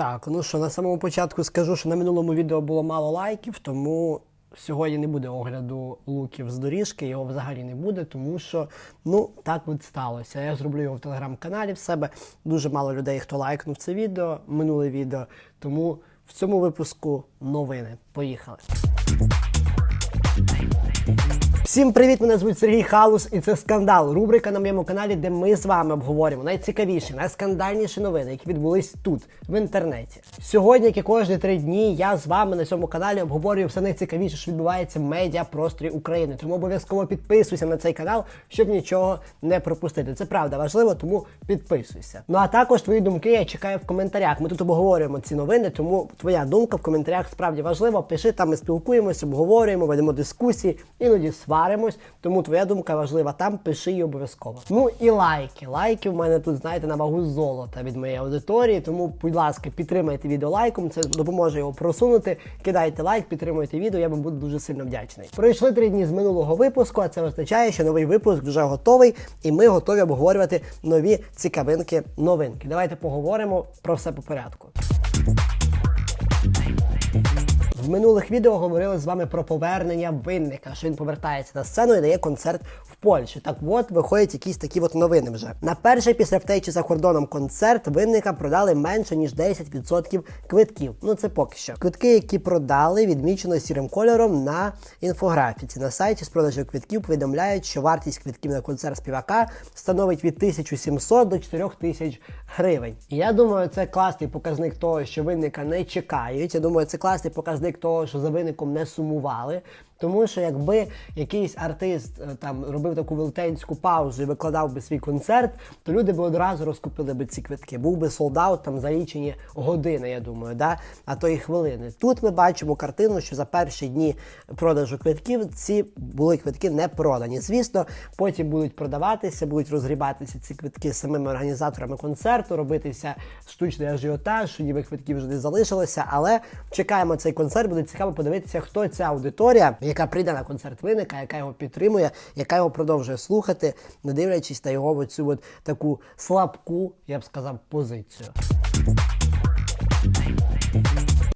Так, ну що, на самому початку скажу, що на минулому відео було мало лайків, тому сьогодні не буде огляду луків з доріжки, його взагалі не буде, тому що ну так от сталося. Я зроблю його в телеграм-каналі в себе. Дуже мало людей, хто лайкнув це відео, минуле відео. Тому в цьому випуску новини. Поїхали. Всім привіт! Мене звуть Сергій Халус, і це скандал. Рубрика на моєму каналі, де ми з вами обговорюємо найцікавіші, найскандальніші новини, які відбулись тут, в інтернеті. Сьогодні, як і кожні три дні, я з вами на цьому каналі обговорюю все найцікавіше, що відбувається в медіапросторі України. Тому обов'язково підписуйся на цей канал, щоб нічого не пропустити. Це правда важливо, тому підписуйся. Ну а також твої думки я чекаю в коментарях. Ми тут обговорюємо ці новини, тому твоя думка в коментарях справді важлива. Пиши там, ми спілкуємося, обговорюємо, ведемо дискусії, іноді сваримось. Тому твоя думка важлива. Там пиши її обов'язково. Ну і лайки. Лайки в мене тут, знаєте, на вагу золота від моєї аудиторії. Тому, будь ласка, підтримайте відео лайком. Це допоможе його просунути. Кидайте лайк, підтримуйте відео. Я вам буду дуже сильно вдячний. Пройшли три дні з минулого випуску, а це означає, що новий випуск вже готовий, і ми готові обговорювати нові цікавинки новинки. Давайте поговоримо про все по порядку. Минулих відео говорили з вами про повернення винника, що він повертається на сцену і дає концерт Польщі. Так от виходять якісь такі от новини вже. На перший після втечі за кордоном концерт винника продали менше ніж 10% квитків. Ну це поки що. Квитки, які продали, відмічено сірим кольором на інфографіці. На сайті з продажу квитків повідомляють, що вартість квитків на концерт співака становить від 1700 до 4000 гривень. І я думаю, це класний показник того, що винника не чекають. Я думаю, це класний показник того, що за винником не сумували. Тому що якби якийсь артист е, там робив таку велетенську паузу і викладав би свій концерт, то люди би одразу розкупили би ці квитки. Був би солдат там за лічені години, я думаю, да? а то і хвилини. Тут ми бачимо картину, що за перші дні продажу квитків ці були квитки не продані. Звісно, потім будуть продаватися, будуть розгрібатися ці квитки самими організаторами концерту, робитися штучний ажіотаж, що ніби квитків вже не залишилося. Але чекаємо цей концерт, буде цікаво подивитися, хто ця аудиторія, яка прийде на концерт виника, яка його підтримує, яка його продовжує слухати, не дивлячись на його оцю от таку слабку, я б сказав, позицію.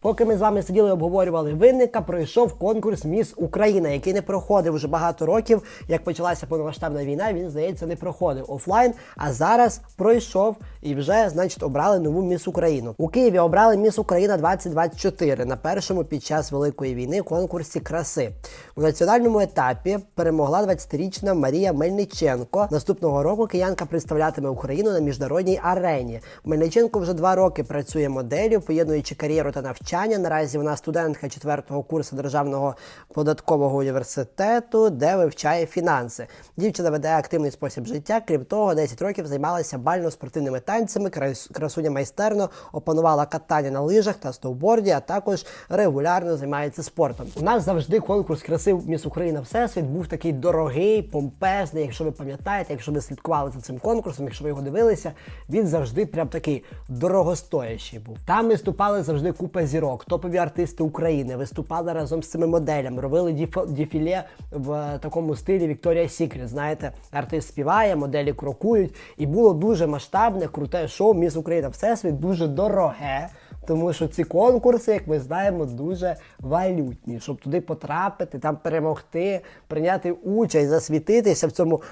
Поки ми з вами сиділи і обговорювали винника, пройшов конкурс Міс Україна, який не проходив вже багато років. Як почалася повномасштабна війна, він здається не проходив офлайн. А зараз пройшов і вже, значить, обрали нову Міс Україну. У Києві обрали Міс Україна 2024 на першому під час великої війни конкурсі краси. У національному етапі перемогла 20-річна Марія Мельниченко. Наступного року киянка представлятиме Україну на міжнародній арені. Мельниченко вже два роки працює моделлю, поєднуючи кар'єру та навчання. Наразі вона студентка четвертого курсу державного податкового університету, де вивчає фінанси. Дівчина веде активний спосіб життя. Крім того, 10 років займалася бально-спортивними танцями. крас- Красуня майстерно опанувала катання на лижах та сноуборді, а також регулярно займається спортом. У нас завжди конкурс краси Міс Україна Всесвіт був такий дорогий, помпезний. Якщо ви пам'ятаєте, якщо ви слідкували за цим конкурсом, якщо ви його дивилися, він завжди прям такий дорогостоящий був. Там виступали завжди купа зірок, топові артисти України, виступали разом з цими моделями, робили діфіле в такому стилі Вікторія Сікрет. Знаєте, артист співає, моделі крокують, і було дуже масштабне, круте шоу Міс Україна Всесвіт, дуже дороге. Тому що ці конкурси, як ми знаємо, дуже валютні. Щоб туди потрапити, там перемогти, прийняти участь, засвітитися в цьому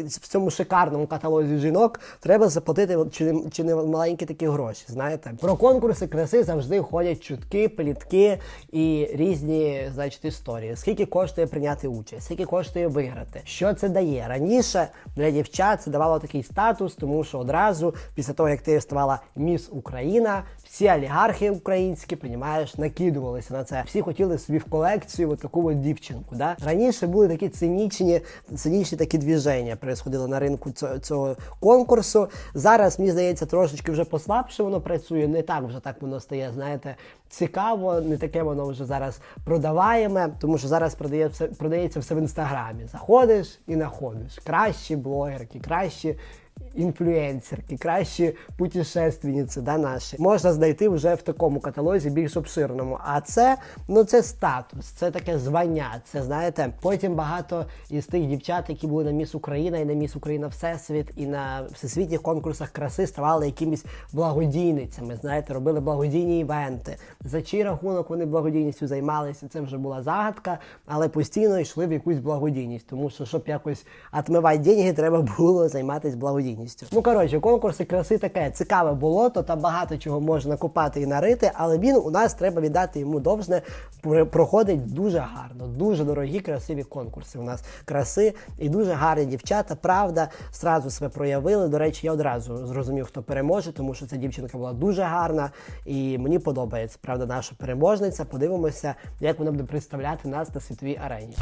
в цьому шикарному каталозі жінок, треба заплатити чи чи не маленькі такі гроші. Знаєте, про конкурси краси завжди ходять чутки, плітки і різні, значить, історії. Скільки коштує прийняти участь, скільки коштує виграти, що це дає раніше для дівчат це давало такий статус, тому що одразу після того, як ти ставала міс Україна, всі олігархи українські, понімаєш, накидувалися на це. Всі хотіли собі в колекцію от таку от дівчинку. Да? Раніше були такі цинічні, цинічні такі двіження, происходили на ринку цього, конкурсу. Зараз, мені здається, трошечки вже послабше воно працює, не так вже так воно стає, знаєте, цікаво, не таке воно вже зараз продаваєме, тому що зараз продає все, продається все в інстаграмі. Заходиш і знаходиш. Кращі блогерки, кращі інфлюенсерки, кращі путешественниці, да, наші можна знайти вже в такому каталозі більш обширному. А це ну це статус, це таке звання. Це знаєте, потім багато із тих дівчат, які були на Міс Україна і на Міс Україна Всесвіт, і на всесвітніх конкурсах краси ставали якимись благодійницями. Знаєте, робили благодійні івенти. За чий рахунок вони благодійністю займалися, це вже була загадка, але постійно йшли в якусь благодійність, тому що щоб якось отмивати деньги, треба було займатися благодійністю. Ну коротше, конкурси краси таке цікаве було, то там багато чого можна купати і нарити, але він у нас треба віддати йому довжне, проходить дуже гарно, дуже дорогі, красиві конкурси. У нас краси і дуже гарні дівчата. Правда, зразу себе проявили. До речі, я одразу зрозумів, хто переможе, тому що ця дівчинка була дуже гарна і мені подобається. Правда, наша переможниця. Подивимося, як вона буде представляти нас на світовій арені.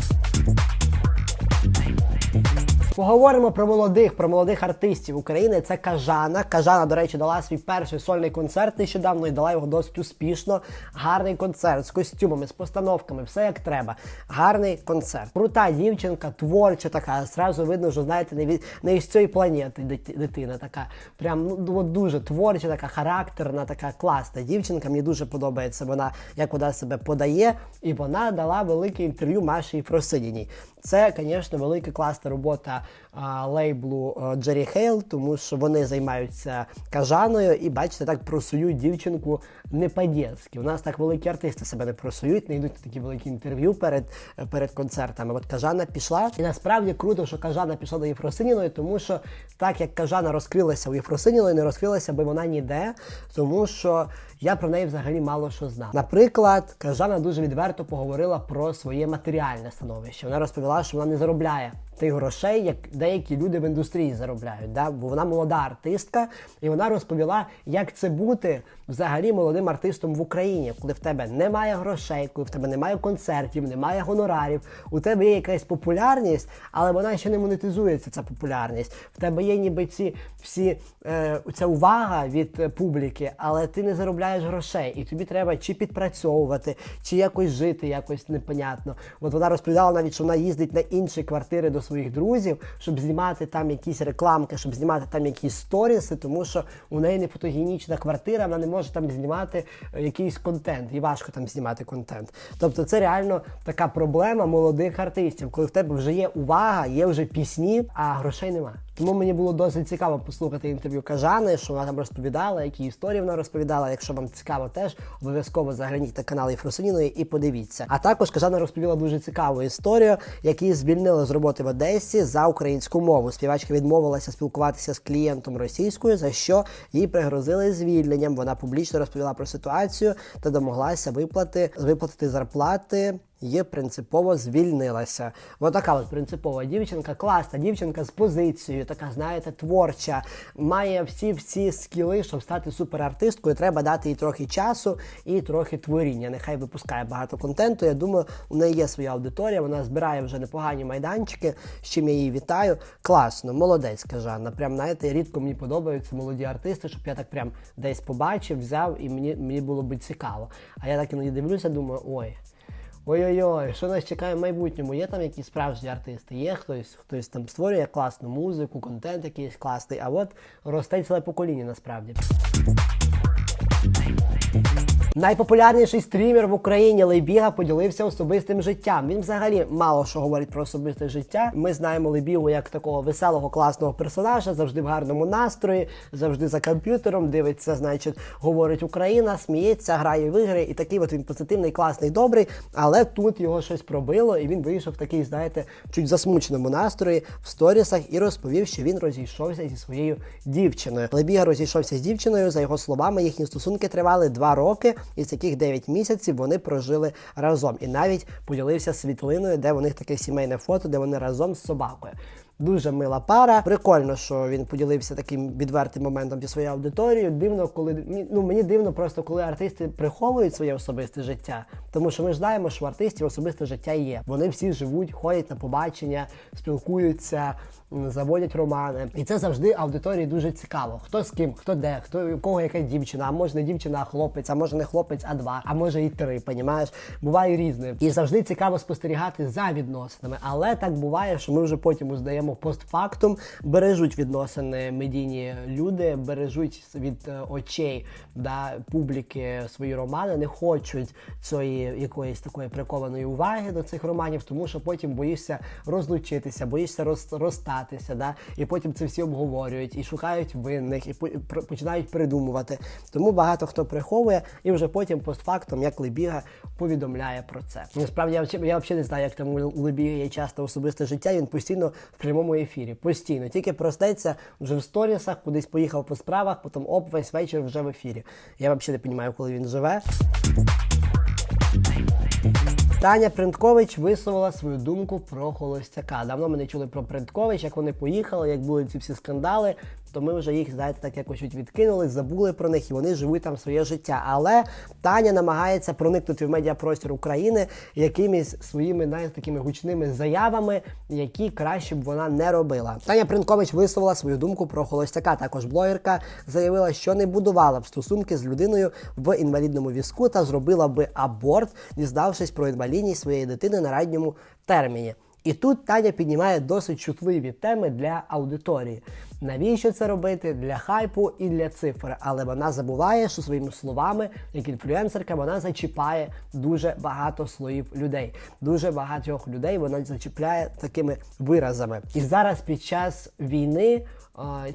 Поговоримо про молодих, про молодих артистів України. Це Кажана. Кажана, до речі, дала свій перший сольний концерт нещодавно і дала його досить успішно. Гарний концерт з костюмами, з постановками, все як треба. Гарний концерт. Крута дівчинка, творча така. Зразу видно, що знаєте, не від не із цієї планети дитина. Така прям ну дуже творча, така характерна, така класна дівчинка. Мені дуже подобається вона, як вона себе подає. І вона дала велике інтерв'ю Маші Єфросиніній. Це, звісно, велика класна робота а, лейблу а, Джері Хейл, тому що вони займаються кажаною і, бачите, так просують дівчинку не по-дєцьки. У нас так великі артисти себе не просують, не йдуть на такі великі інтерв'ю перед, перед концертами. От Кажана пішла, і насправді круто, що Кажана пішла до Єфросиніної, тому що так як Кажана розкрилася у Єфросиніної, не розкрилася би вона ніде, тому що я про неї взагалі мало що знав. Наприклад, Кажана дуже відверто поговорила про своє матеріальне становище. Вона розповіла, що вона не заробляє тих грошей, як деякі люди в індустрії заробляють. Да? Бо вона молода артистка, і вона розповіла, як це бути взагалі молодим артистом в Україні, коли в тебе немає грошей, коли в тебе немає концертів, немає гонорарів, у тебе є якась популярність, але вона ще не монетизується. Ця популярність. В тебе є ніби ці всі е, ця увага від публіки, але ти не заробляєш грошей, і тобі треба чи підпрацьовувати, чи якось жити, якось непонятно. От вона розповідала навіть, що вона їздить на інші квартири до своїх друзів, щоб знімати там якісь рекламки, щоб знімати там якісь сторіси, тому що у неї не фотогенічна квартира, вона не може там знімати е, якийсь контент, і важко там знімати контент. Тобто це реально така проблема молодих артистів, коли в тебе вже є увага, є вже пісні, а грошей немає. Тому мені було досить цікаво послухати інтерв'ю Кажани, що вона там розповідала, які історії вона розповідала. Якщо вам цікаво, теж обов'язково загляніть на канал Єфросиніної і подивіться. А також Кажана розповіла дуже цікаву історію, які звільнили з роботи в Одесі за українську мову. Співачка відмовилася спілкуватися з клієнтом російською, за що їй пригрозили звільненням. Вона публічно розповіла про ситуацію та домоглася виплати виплатити зарплати. Є принципово звільнилася. Ось така от принципова дівчинка, класна дівчинка з позицією, така, знаєте, творча, має всі всі скіли, щоб стати суперартисткою. Треба дати їй трохи часу і трохи творіння. Нехай випускає багато контенту. Я думаю, у неї є своя аудиторія. Вона збирає вже непогані майданчики. З чим я її вітаю. Класно, молодець, Жанна. Прям знаєте, рідко мені подобаються молоді артисти, щоб я так прям десь побачив, взяв і мені мені було би цікаво. А я так іноді дивлюся, думаю, ой. Ой-ой-ой, що нас чекає в майбутньому? Є там якісь справжні артисти? Є хтось, хтось там створює класну музику, контент якийсь класний, а от росте ціле покоління насправді. Найпопулярніший стрімер в Україні Лейбіга поділився особистим життям. Він взагалі мало що говорить про особисте життя. Ми знаємо Лейбігу як такого веселого, класного персонажа, завжди в гарному настрої, завжди за комп'ютером, дивиться, значить, говорить Україна, сміється, грає в ігри, і такий от він позитивний, класний, добрий. Але тут його щось пробило, і він вийшов такий, знаєте, чуть засмученому настрої в сторісах і розповів, що він розійшовся зі своєю дівчиною. Лейбіга розійшовся з дівчиною. За його словами, їхні стосунки тривали два роки, із яких 9 місяців вони прожили разом. І навіть поділився світлиною, де у них таке сімейне фото, де вони разом з собакою. Дуже мила пара. Прикольно, що він поділився таким відвертим моментом зі своєю аудиторією. Дивно, коли ну мені дивно просто, коли артисти приховують своє особисте життя. Тому що ми знаємо, що в артистів особисте життя є. Вони всі живуть, ходять на побачення, спілкуються, заводять романи. І це завжди аудиторії дуже цікаво. Хто з ким, хто де, хто у кого яка дівчина, а може не дівчина, а хлопець, а може не хлопець, а два, а може і три. Понімаєш? Буває різне. І завжди цікаво спостерігати за відносинами. Але так буває, що ми вже потім узнаємо постфактум, бережуть відносини медійні люди, бережуть від е, очей да, публіки свої романи, не хочуть цієї якоїсь такої прикованої уваги до цих романів, тому що потім боїшся розлучитися, боїшся роз, розстатися, да? і потім це всі обговорюють і шукають винних, і по- починають придумувати. Тому багато хто приховує і вже потім постфактум, як Лебіга, повідомляє про це. Насправді я, я взагалі не знаю, як там у є часто особисте життя. Він постійно в прямому ефірі. Постійно. Тільки простеться вже в сторісах, кудись поїхав по справах, потім оп, весь вечір вже в ефірі. Я взагалі не розумію, коли він живе. Таня Принткович висловила свою думку про холостяка. Давно ми не чули про Принткович, як вони поїхали, як були ці всі скандали. То ми вже їх, знаєте, так якось відкинули, забули про них і вони живуть там своє життя. Але Таня намагається проникнути в медіапростір України якимись своїми навіть такими гучними заявами, які краще б вона не робила. Таня Принткович висловила свою думку про холостяка. Також блогерка заявила, що не будувала б стосунки з людиною в інвалідному візку та зробила би аборт, дізнавшись про інвалідність своєї дитини на ранньому терміні. І тут Таня піднімає досить чутливі теми для аудиторії. Навіщо це робити? Для хайпу і для цифр. Але вона забуває, що своїми словами, як інфлюенсерка, вона зачіпає дуже багато слоїв людей. Дуже багатьох людей вона зачіпляє такими виразами. І зараз під час війни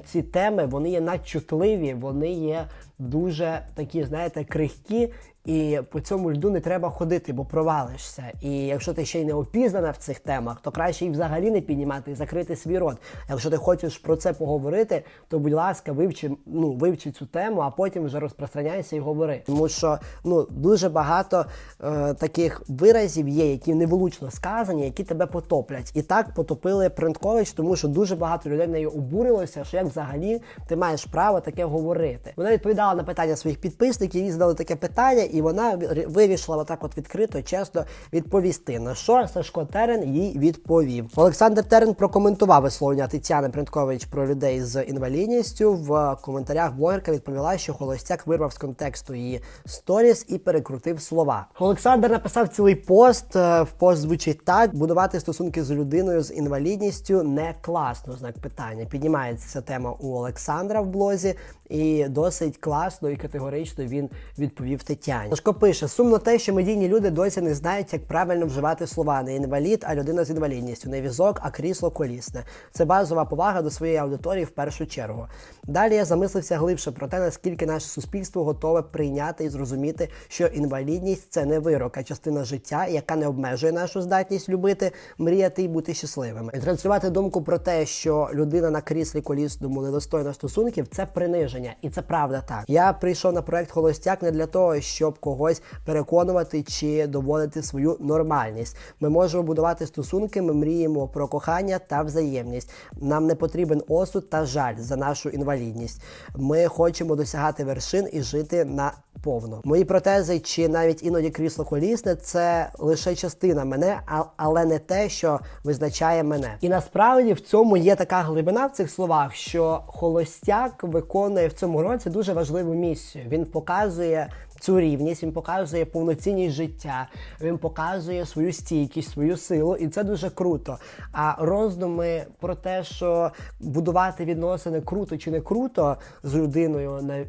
ці теми вони є надчутливі, вони є дуже такі, знаєте, крихкі. І по цьому льду не треба ходити, бо провалишся. І якщо ти ще й не опізнана в цих темах, то краще їх взагалі не піднімати і закрити свій рот. Якщо ти хочеш про це поговорити, то будь ласка, вивчи, ну, вивчи цю тему, а потім вже розпространяйся і говори. Тому що ну дуже багато е, таких виразів є, які невелучно сказані, які тебе потоплять. І так потопили Принткович, тому що дуже багато людей в неї обурилося, що як взагалі ти маєш право таке говорити. Вона відповідала на питання своїх підписників, їй задали таке питання, і вона вирішила отак от відкрито, чесно відповісти. На що Сашко Терен їй відповів. Олександр Терен прокоментував висловлення Тетяни Принткович про людей з інвалідністю. В коментарях блогерка відповіла, що холостяк вирвав з контексту її сторіс і перекрутив слова. Олександр написав цілий пост. Е, В пост звучить так: будувати стосунки з людиною з інвалідністю не класно. Знак питання. Піднімається ця тема у Олександра в блозі, і досить класно і категорично він відповів Тетяні. Сашко пише: сумно те, що медійні люди досі не знають, як правильно вживати слова. Не інвалід, а людина з інвалідністю, не візок, а крісло колісне. Це базова повага до своєї аудиторії в першу чергу. Далі я замислився глибше про те, наскільки наше суспільство готове прийняти і зрозуміти, що інвалідність це не вирок, а частина життя, яка не обмежує нашу здатність любити, мріяти і бути щасливими. І транслювати думку про те, що людина на кріслі колісному недостойна стосунків, це приниження, і це правда так. Я прийшов на проект Холостяк не для того, щоб когось переконувати чи доводити свою нормальність. Ми можемо будувати стосунки, ми мріємо про кохання та взаємність. Нам не потрібен осуд та жаль за нашу інвалідність. Ми хочемо досягати вершин і жити на повно. Мої протези чи навіть іноді крісло колісне це лише частина мене, але не те, що визначає мене. І насправді в цьому є така глибина в цих словах, що холостяк виконує в цьому році дуже важливу місію. Він показує. Цю рівність він показує повноцінність життя, він показує свою стійкість, свою силу, і це дуже круто. А роздуми про те, що будувати відносини круто чи не круто з людиною на, е,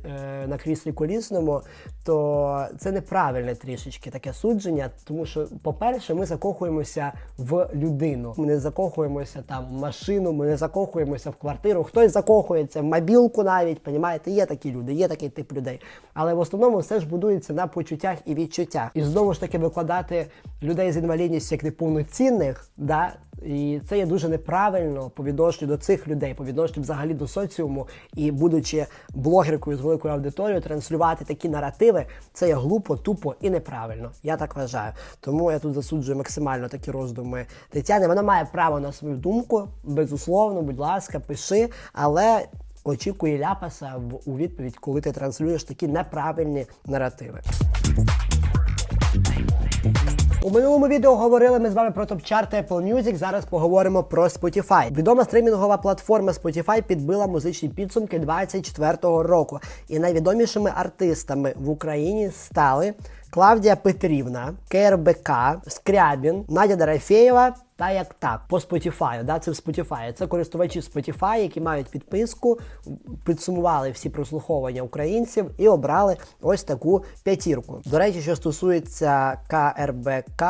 на кріслі колісному, то це неправильне трішечки таке судження. Тому що, по-перше, ми закохуємося в людину. Ми не закохуємося там в машину, ми не закохуємося в квартиру. Хтось закохується в мобілку навіть. Понімаєте, є такі люди, є такий тип людей. Але в основному все ж будується на почуттях і відчуттях. І знову ж таки викладати людей з інвалідністю як неповноцінних, да, і це є дуже неправильно по відношенню до цих людей, по відношенню взагалі до соціуму. І будучи блогеркою з великою аудиторією, транслювати такі наративи, це є глупо, тупо і неправильно. Я так вважаю. Тому я тут засуджую максимально такі роздуми Тетяни. Вона має право на свою думку, безусловно, будь ласка, пиши, але. Очікує ляпаса у відповідь, коли ти транслюєш такі неправильні наративи. У минулому відео говорили ми з вами про топ-чарти Apple Music. Зараз поговоримо про Spotify. Відома стримінгова платформа Spotify підбила музичні підсумки 24-го року. І найвідомішими артистами в Україні стали Клавдія Петрівна, КРБК, Скрябін, Надя Дорофєєва та як так по Spotify, да, це в Spotify. Це користувачі Spotify, які мають підписку, підсумували всі прослуховування українців і обрали ось таку п'ятірку. До речі, що стосується КРБК.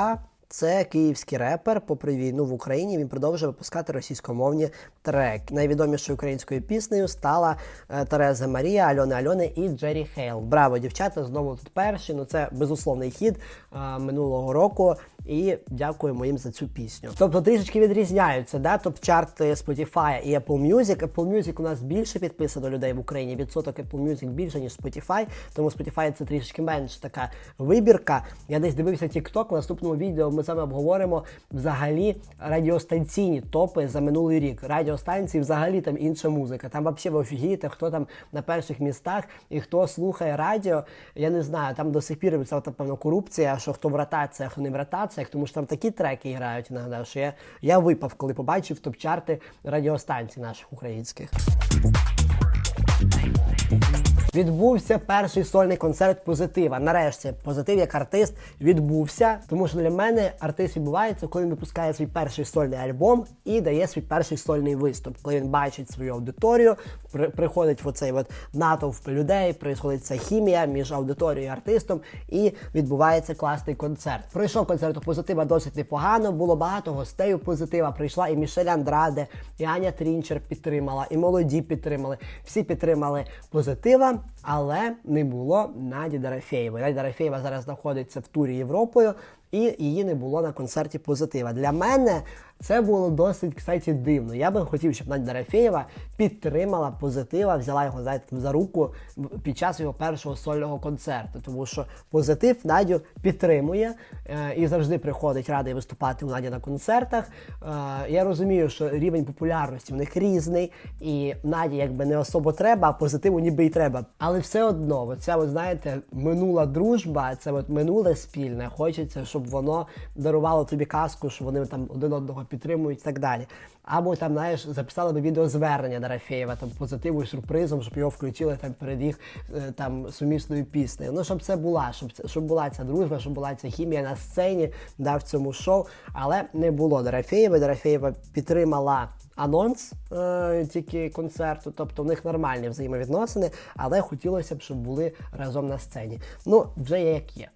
Це київський репер. Попри війну в Україні він продовжує випускати російськомовні треки. Найвідомішою українською піснею стала е, Тереза Марія, Альони Альони і Джері Хейл. Браво, дівчата! Знову тут перші. Ну це безусловний хід е, минулого року. І дякуємо їм за цю пісню. Тобто трішечки відрізняються, да? топ-чарти Spotify і Apple Music. Apple Music у нас більше підписано людей в Україні. Відсоток Apple Music більше, ніж Spotify, тому Spotify це трішки менш така вибірка. Я десь дивився TikTok, в наступному відео ми вами обговоримо взагалі радіостанційні топи за минулий рік. Радіостанції взагалі там інша музика. Там взагалі ви офігієте, хто там на перших містах і хто слухає радіо. Я не знаю, там до сих пір це напевно корупція, що хто в ротаціях, хто не в ротаціях, тому що там такі треки грають іноді, що я, я випав, коли побачив топ-чарти радіостанцій наших українських. Відбувся перший сольний концерт позитива. Нарешті позитив як артист відбувся, тому що для мене артист відбувається, коли він випускає свій перший сольний альбом і дає свій перший сольний виступ, коли він бачить свою аудиторію, приходить в оцей от натовп людей, приходить ця хімія між аудиторією і артистом, і відбувається класний концерт. Пройшов концерт у позитива досить непогано. Було багато гостей у позитива. Прийшла і Мішель Андраде, і Аня Трінчер підтримала, і молоді підтримали. Всі підтримали позитива. Але не було Наді Дорофєєвої. Надя Дорофєєва зараз знаходиться в турі Європою, і її не було на концерті позитива. Для мене це було досить кстати, дивно. Я би хотів, щоб Надя Дорофєєва підтримала позитива, взяла його знаєте, за руку під час його першого сольного концерту. Тому що позитив Надю підтримує е, і завжди приходить радий виступати у Наді на концертах. Е, я розумію, що рівень популярності в них різний, і Наді якби не особо треба, а позитиву ніби й треба. Але все одно, ця, от, знаєте, минула дружба, це от минуле спільне. Хочеться, щоб воно дарувало тобі казку, що вони там один одного підтримують і так далі. Або там, знаєш, записали би відеозвернення Дорофєєва там позитиву і сюрпризом, щоб його включили там перед їх е, там сумісною піснею. Ну, щоб це була, щоб це щоб була ця дружба, щоб була ця хімія на сцені, да, в цьому шоу. Але не було Дорофєєва. Дорофєєва підтримала. Анонс е, тільки концерту, тобто в них нормальні взаємовідносини, але хотілося б, щоб були разом на сцені. Ну, вже як є.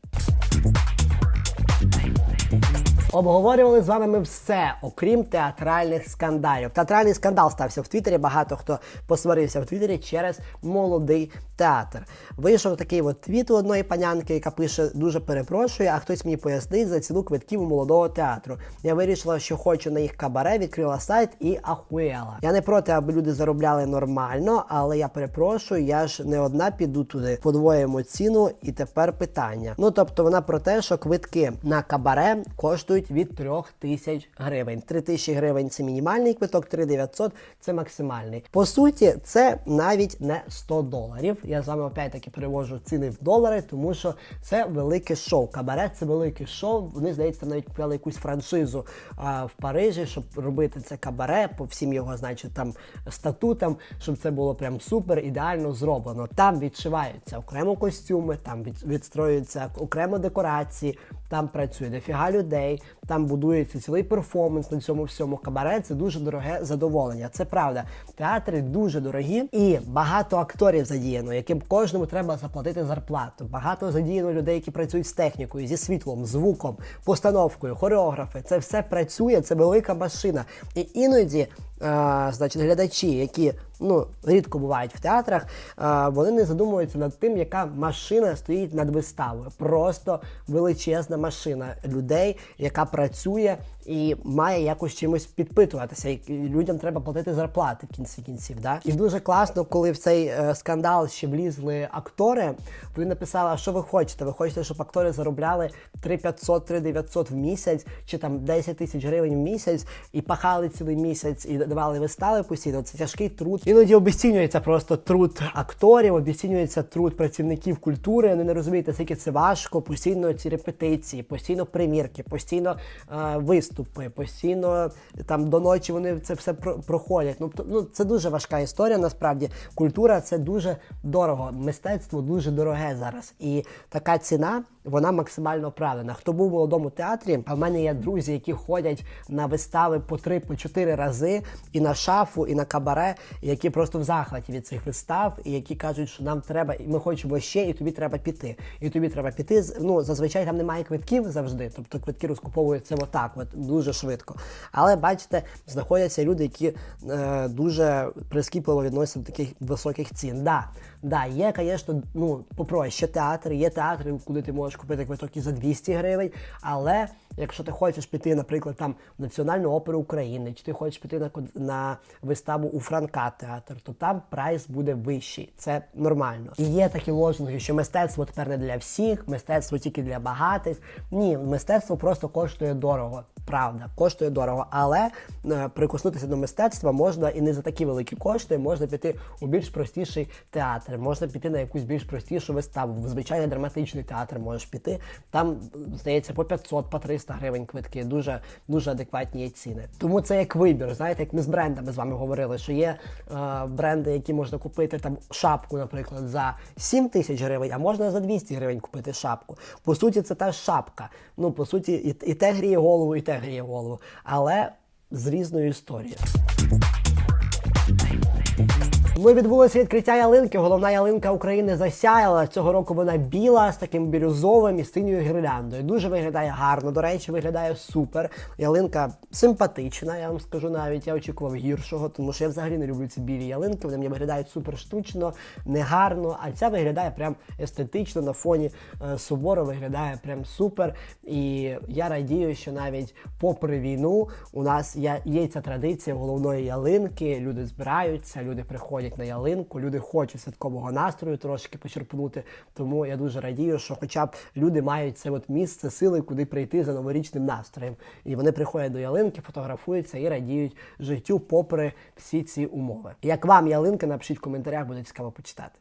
Обговорювали з вами ми все, окрім театральних скандалів. Театральний скандал стався в Твіттері. Багато хто посварився в Твіттері через молодий театр. Вийшов такий от твіт у одної панянки, яка пише: дуже перепрошую, а хтось мені пояснить за ціну квитків у молодого театру. Я вирішила, що хочу на їх кабаре, відкрила сайт і ахуєла. Я не проти, аби люди заробляли нормально, але я перепрошую, я ж не одна піду туди. Подвоїмо ціну, і тепер питання. Ну тобто вона про те, що квитки на кабаре коштують від 3 тисяч гривень. 3 тисячі гривень це мінімальний квиток, 3 900 це максимальний. По суті, це навіть не 100 доларів. Я з вами опять таки перевожу ціни в долари, тому що це велике шоу. Кабаре це велике шоу. Вони здається навіть купили якусь франшизу а, в Парижі, щоб робити це кабаре по всім його, значить, там статутам, щоб це було прям супер ідеально зроблено. Там відшиваються окремо костюми, там від, відстроюються окремо декорації, там працює дофіга людей, там будується цілий перформанс на цьому всьому кабаре. Це дуже дороге задоволення. Це правда. Театри дуже дорогі і багато акторів задіяно, яким кожному треба заплатити зарплату. Багато задіяно людей, які працюють з технікою, зі світлом, звуком, постановкою, хореографи. Це все працює, це велика машина. І іноді. А, значить, глядачі, які ну рідко бувають в театрах, а, вони не задумуються над тим, яка машина стоїть над виставою. Просто величезна машина людей, яка працює і має якось чимось підпитуватися. І людям треба платити зарплати в кінці кінців. Да? І дуже класно, коли в цей е, скандал ще влізли актори. Ви написали, що ви хочете? Ви хочете, щоб актори заробляли 3500, 3900 в місяць, чи там 10 тисяч гривень в місяць, і пахали цілий місяць, і давали вистави постійно. Це тяжкий труд. Іноді обесцінюється просто труд акторів, обесцінюється труд працівників культури. Ви не розумієте, скільки це важко. Постійно ці репетиції, постійно примірки, постійно е, виступи, постійно там до ночі вони це все про- проходять. Ну, т- ну це дуже важка історія. Насправді культура це дуже дорого. Мистецтво дуже дороге зараз. І така ціна вона максимально оправдана. Хто був у молодому театрі, а в мене є друзі, які ходять на вистави по три, по чотири рази, і на шафу, і на кабаре, які просто в захваті від цих вистав, і які кажуть, що нам треба, і ми хочемо ще, і тобі треба піти. І тобі треба піти. Ну зазвичай там немає квитків завжди, тобто квитки розкуповуються отак, от дуже швидко. Але бачите, знаходяться люди, які е, дуже прискіпливо відносяться до таких високих цін. Да, да, є, звісно, ну попроще театри, є театри, куди ти можеш купити квиток і за 200 гривень, але якщо ти хочеш піти, наприклад, там в Національну оперу України, чи ти хочеш піти на на виставу у Франка театр, то там прайс буде вищий. Це нормально. І є такі лозунги, що мистецтво тепер не для всіх, мистецтво тільки для багатих. Ні, мистецтво просто коштує дорого. Правда, коштує дорого, але е, прикоснутися до мистецтва можна і не за такі великі кошти, можна піти у більш простіший театр, можна піти на якусь більш простішу виставу. В звичайний драматичний театр можеш піти. Там здається по 500, по 300 гривень квитки. Дуже дуже адекватні ціни. Тому це як вибір. Знаєте, як ми з брендами з вами говорили, що є е, бренди, які можна купити там шапку, наприклад, за 7 тисяч гривень, а можна за 200 гривень купити шапку. По суті, це та шапка. Ну по суті, і, і те гріє голову, і те гріє голову, але з різною історією. Ми відбулося відкриття ялинки. Головна ялинка України засяяла. Цього року вона біла з таким бірюзовим і синьою гірляндою. Дуже виглядає гарно. До речі, виглядає супер. Ялинка симпатична. Я вам скажу навіть. Я очікував гіршого, тому що я взагалі не люблю ці білі ялинки. Вони мені виглядають супер штучно, негарно. А ця виглядає прям естетично на фоні е, собору. Виглядає прям супер. І я радію, що навіть попри війну у нас є ця традиція головної ялинки. Люди збираються, люди приходять на ялинку, люди хочуть святкового настрою трошки почерпнути. Тому я дуже радію, що хоча б люди мають це от місце сили, куди прийти за новорічним настроєм. І вони приходять до ялинки, фотографуються і радіють життю, попри всі ці умови. Як вам ялинка, напишіть в коментарях, буде цікаво почитати.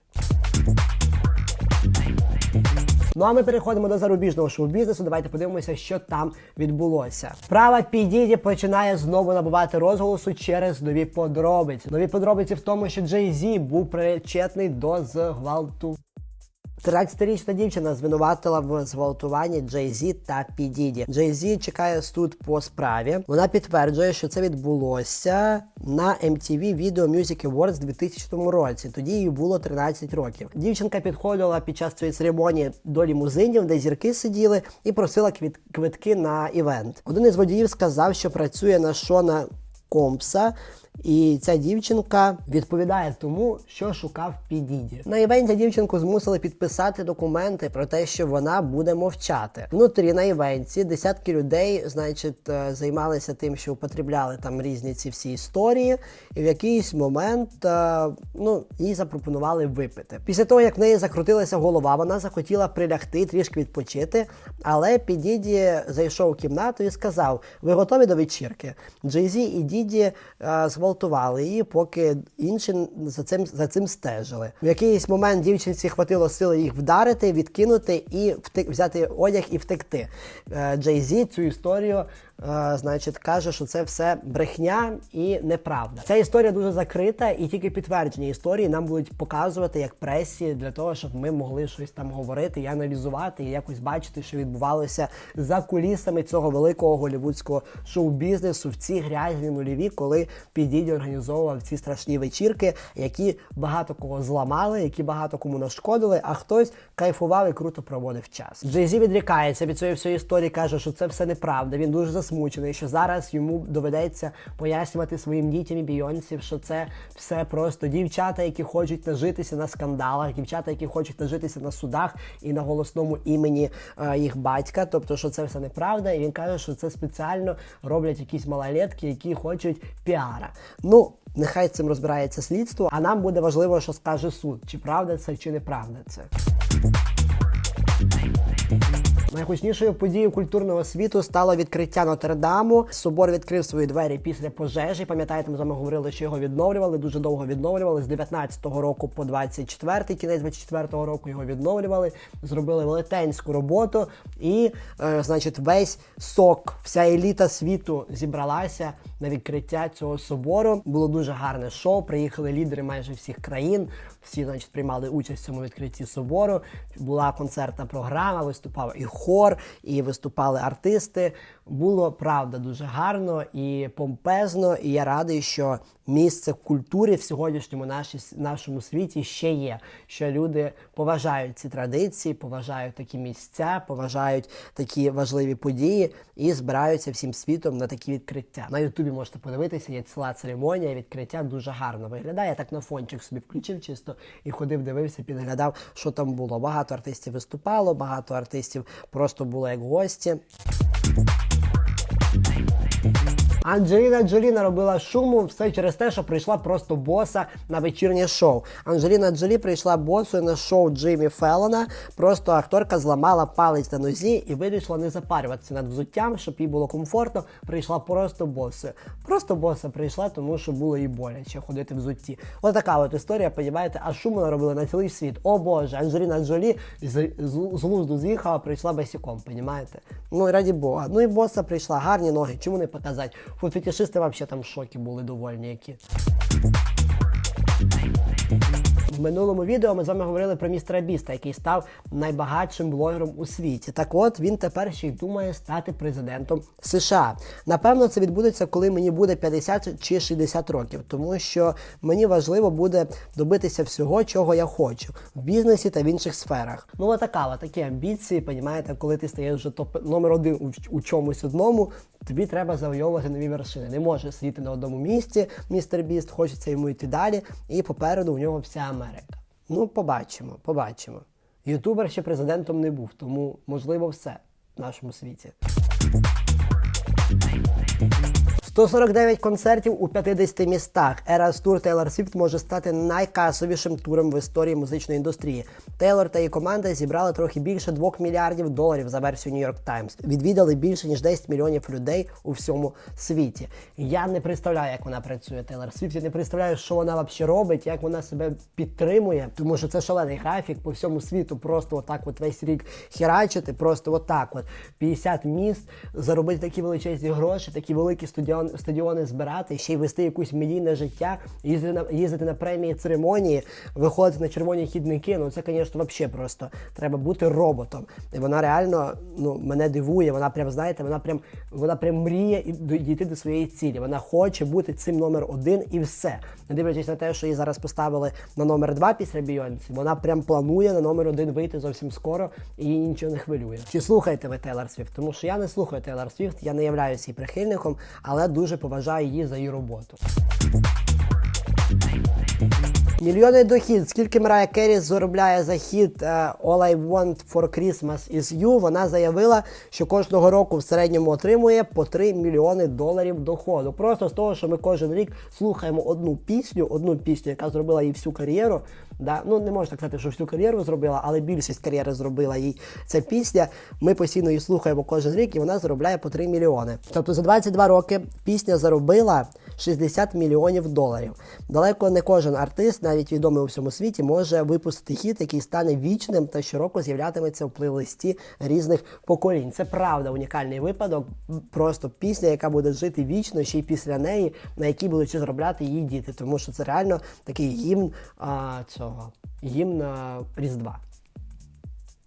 Ну а ми переходимо до зарубіжного шоу-бізнесу. Давайте подивимося, що там відбулося. Справа Підіді починає знову набувати розголосу через нові подробиці. Нові подробиці в тому, що Джей Зі був причетний до зґвалту. 13-річна дівчина звинуватила в зґвалтуванні Джей Зі та Підіді. Джей Зі чекає суд по справі. Вона підтверджує, що це відбулося на MTV Video Music Awards 2000 році. Тоді їй було 13 років. Дівчинка підходила під час цієї церемонії до лімузинів, де зірки сиділи, і просила квитки на івент. Один із водіїв сказав, що працює на Шона Компса. І ця дівчинка відповідає тому, що шукав Підіді. На івенті дівчинку змусили підписати документи про те, що вона буде мовчати. Внутрі на івенті десятки людей, значить, е, займалися тим, що употребляли там різні ці всі історії, і в якийсь момент е, ну, їй запропонували випити. Після того, як в неї закрутилася голова, вона захотіла прилягти, трішки відпочити. Але Підіді зайшов у кімнату і сказав: Ви готові до вечірки? Джейзі і Діді е, зґвалтували її, поки інші за цим за цим стежили. В якийсь момент дівчинці хватило сили їх вдарити, відкинути і втек, взяти одяг і втекти. Е, Джей-Зі цю історію, е, значить, каже, що це все брехня і неправда. Ця історія дуже закрита, і тільки підтвердження історії нам будуть показувати як пресі для того, щоб ми могли щось там говорити і аналізувати, і якось бачити, що відбувалося за кулісами цього великого голівудського шоу-бізнесу в ці грязні нульові, коли Підіді організовував ці страшні вечірки, які багато кого зламали, які багато кому нашкодили, а хтось кайфував і круто проводив час. Джей-Зі відрікається від цієї всієї історії, каже, що це все неправда. Він дуже засмучений, що зараз йому доведеться пояснювати своїм дітям і бійонців, що це все просто дівчата, які хочуть нажитися на скандалах, дівчата, які хочуть нажитися на судах і на голосному імені е, їх батька. Тобто, що це все неправда, і він каже, що це спеціально роблять якісь малолетки, які хочуть піара. Ну. Нехай цим розбирається слідство, а нам буде важливо, що скаже суд, чи правда це, чи неправда це. Найгучнішою подією культурного світу стало відкриття Нотр-Даму. Собор відкрив свої двері після пожежі. Пам'ятаєте, ми з вами говорили, що його відновлювали. Дуже довго відновлювали з 19-го року по 24-й, кінець 24-го року його відновлювали. Зробили велетенську роботу, і, е, значить, весь сок, вся еліта світу зібралася на відкриття цього собору. Було дуже гарне шоу. Приїхали лідери майже всіх країн. Всі, значить, приймали участь в цьому відкритті собору. Була концертна програма, виступав і хор, і виступали артисти. Було правда дуже гарно і помпезно. І я радий, що місце культури в сьогоднішньому наші, нашому світі ще є. Що люди поважають ці традиції, поважають такі місця, поважають такі важливі події і збираються всім світом на такі відкриття. На Ютубі можете подивитися, є ціла церемонія відкриття дуже гарно виглядає. Я так на фончик собі включив чисто і ходив, дивився, підглядав, що там було. Багато артистів виступало, багато артистів просто було як гості. Bye. Анджеліна Джолі наробила шуму все через те, що прийшла просто боса на вечірнє шоу. Анджеліна Джолі прийшла босою на шоу Джиммі Феллона. Просто акторка зламала палець на нозі і вирішила не запарюватися над взуттям, щоб їй було комфортно. Прийшла просто босою. Просто боса прийшла, тому що було їй боляче ходити в взутті. Ось така от історія, понімаєте, а шуму наробила на цілий світ. О Боже, Анджеліна Джолі з, з, з лузду з'їхала, прийшла босиком, понімаєте? Ну і раді Бога. Ну і боса прийшла, гарні ноги, чому не показати? Футфетішисти взагалі там в шокі були довольні які. Минулому відео ми з вами говорили про містера Біста, який став найбагатшим блогером у світі. Так от він тепер ще й думає стати президентом США. Напевно, це відбудеться, коли мені буде 50 чи 60 років, тому що мені важливо буде добитися всього, чого я хочу в бізнесі та в інших сферах. Ну, отака, от такі амбіції, понімаєте, коли ти стаєш вже топ номер один у, у чомусь одному. Тобі треба завойовувати нові вершини. Не може сидіти на одному місці, містер Біст, хочеться йому йти далі, і попереду у нього вся Америка. Ну, побачимо, побачимо. Ютубер ще президентом не був, тому можливо все в нашому світі. 149 концертів у 50 містах. Eras Tour Taylor Swift може стати найкасовішим туром в історії музичної індустрії. Тейлор та її команда зібрали трохи більше 2 мільярдів доларів за версією New York Times. Відвідали більше ніж 10 мільйонів людей у всьому світі. Я не представляю, як вона працює. Тейлор Свіфт. Я не представляю, що вона взагалі робить, як вона себе підтримує, тому що це шалений графік по всьому світу. Просто отак, от весь рік херачити, просто отак, от 50 міст, заробити такі величезні гроші, такі великі стадіони, стадіони збирати, ще й вести якусь медійне життя, їздити на їздити на премії церемонії, виходити на червоні хідники. Ну це, звісно, взагалі просто треба бути роботом. І вона реально ну мене дивує. Вона прям знаєте, вона прям вона прям мріє і дійти до своєї цілі. Вона хоче бути цим номер один і все. Не дивлячись на те, що її зараз поставили на номер два після Бійонсі, вона прям планує на номер один вийти зовсім скоро і її нічого не хвилює. Чи слухаєте ви Тейлор Свіфт? Тому що я не слухаю Тейлор Свіфт, я не являюся її прихильником, але дуже поважаю її за її роботу. Мільйонний дохід. Скільки Мрая Керрі заробляє за хіт е, All I Want for Christmas is You, вона заявила, що кожного року в середньому отримує по 3 мільйони доларів доходу. Просто з того, що ми кожен рік слухаємо одну пісню, одну пісню, яка зробила їй всю кар'єру. Да? Ну не можна сказати, що всю кар'єру зробила, але більшість кар'єри зробила їй ця пісня. Ми постійно її слухаємо кожен рік, і вона заробляє по 3 мільйони. Тобто за 22 роки пісня заробила 60 мільйонів доларів. Далеко не кожен артист, навіть відомий у всьому світі, може випустити хіт, який стане вічним та щороку з'являтиметься в плейлисті різних поколінь. Це правда унікальний випадок. Просто пісня, яка буде жити вічно, ще й після неї, на якій будуть ще заробляти її діти. Тому що це реально такий гімн а, цього гімн Різдва.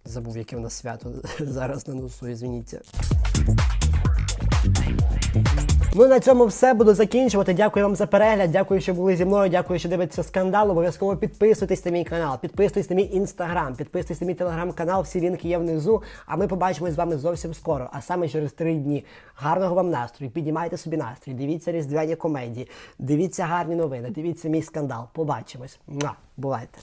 Забув, яке в нас свято зараз на носу, звініться. Ну на цьому все буду закінчувати. Дякую вам за перегляд. Дякую, що були зі мною. Дякую, що дивитеся скандал. Обов'язково підписуйтесь на мій канал, підписуйтесь на мій інстаграм, підписуйтесь на мій телеграм-канал. Всі лінки є внизу. А ми побачимось з вами зовсім скоро, а саме через три дні. Гарного вам настрою. Піднімайте собі настрій. Дивіться різдвяні комедії, дивіться гарні новини, дивіться мій скандал. Побачимось. Муа. Бувайте.